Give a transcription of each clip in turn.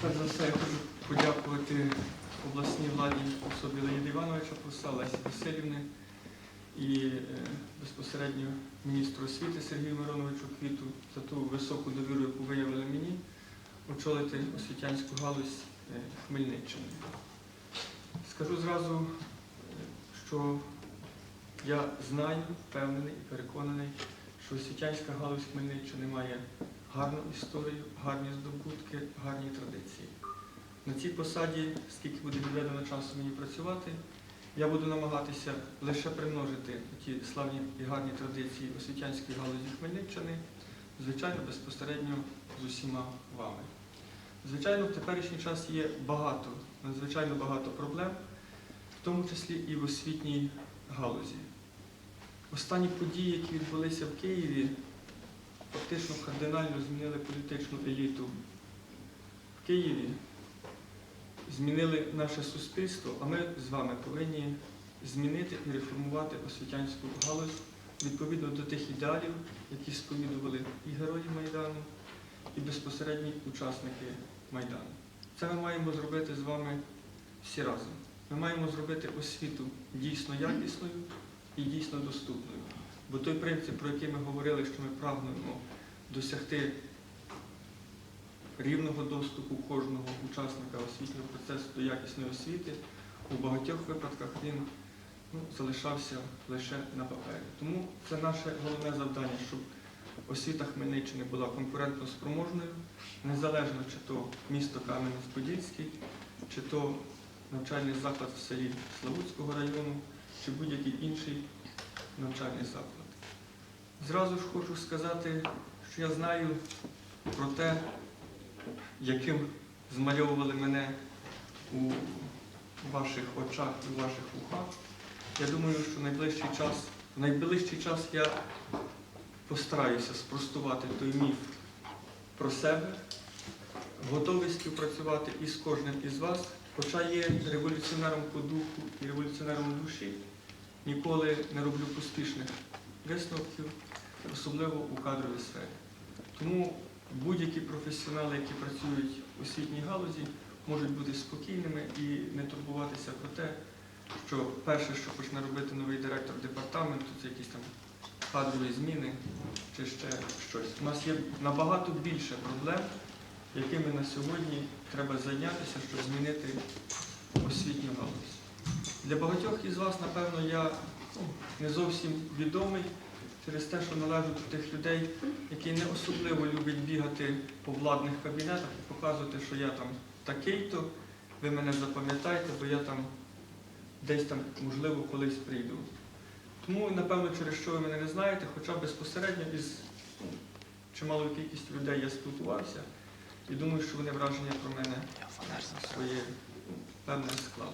Перш за все, я хочу подякувати обласній владі особі Леоніда Івановича Пруса, Лесі Васильівни і е, безпосередньо міністру освіти Сергію Мироновичу Квіту за ту високу довіру, яку виявили мені, очолити освітянську галузь е, Хмельниччини. Скажу зразу, е, що я знаю, впевнений і переконаний, що освітянська галузь Хмельниччини має гарну історію, гарні здобутки, гарні традиції. На цій посаді, скільки буде відведено часу мені працювати, я буду намагатися лише примножити ті славні і гарні традиції освітянської галузі Хмельниччини, звичайно, безпосередньо з усіма вами. Звичайно, в теперішній час є багато, надзвичайно багато проблем, в тому числі і в освітній галузі. Останні події, які відбулися в Києві, фактично кардинально змінили політичну еліту в Києві, змінили наше суспільство, а ми з вами повинні змінити і реформувати освітянську галузь відповідно до тих ідеалів, які сповідували і герої Майдану, і безпосередні учасники Майдану. Це ми маємо зробити з вами всі разом. Ми маємо зробити освіту дійсно якісною і дійсно доступною. Бо той принцип, про який ми говорили, що ми прагнемо досягти рівного доступу кожного учасника освітнього процесу до якісної освіти, у багатьох випадках він ну, залишався лише на папері. Тому це наше головне завдання, щоб освіта Хмельниччини була конкурентно спроможною, незалежно чи то місто Кам'янець-Подільський, чи то навчальний заклад в селі Славутського району, чи будь-який інший навчальний заклад. Зразу ж хочу сказати, що я знаю про те, яким змальовували мене у ваших очах і ваших ухах. Я думаю, що в найближчий час, в найближчий час я постараюся спростувати той міф про себе, готовий співпрацювати із кожним із вас, хоча є революціонером по духу і революціонером душі, ніколи не роблю поспішних висновків, особливо у кадровій сфері. Тому будь-які професіонали, які працюють у освітній галузі, можуть бути спокійними і не турбуватися про те, що перше, що почне робити новий директор департаменту, це якісь там кадрові зміни чи ще щось. У нас є набагато більше проблем, якими на сьогодні треба зайнятися, щоб змінити освітню галузь. Для багатьох із вас, напевно, я ну, не зовсім відомий через те, що належу до тих людей, які не особливо люблять бігати по владних кабінетах і показувати, що я там такий-то, ви мене запам'ятаєте, бо я там десь там, можливо, колись прийду. Тому, напевно, через що ви мене не знаєте, хоча безпосередньо із ну, чималою кількістю людей я спілкувався і думаю, що вони враження про мене своє ну, певне склали.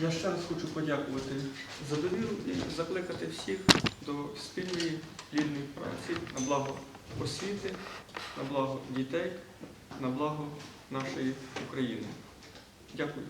Я ще раз хочу подякувати за довіру і закликати всіх до спільної плідної праці на благо освіти, на благо дітей, на благо нашої України. Дякую.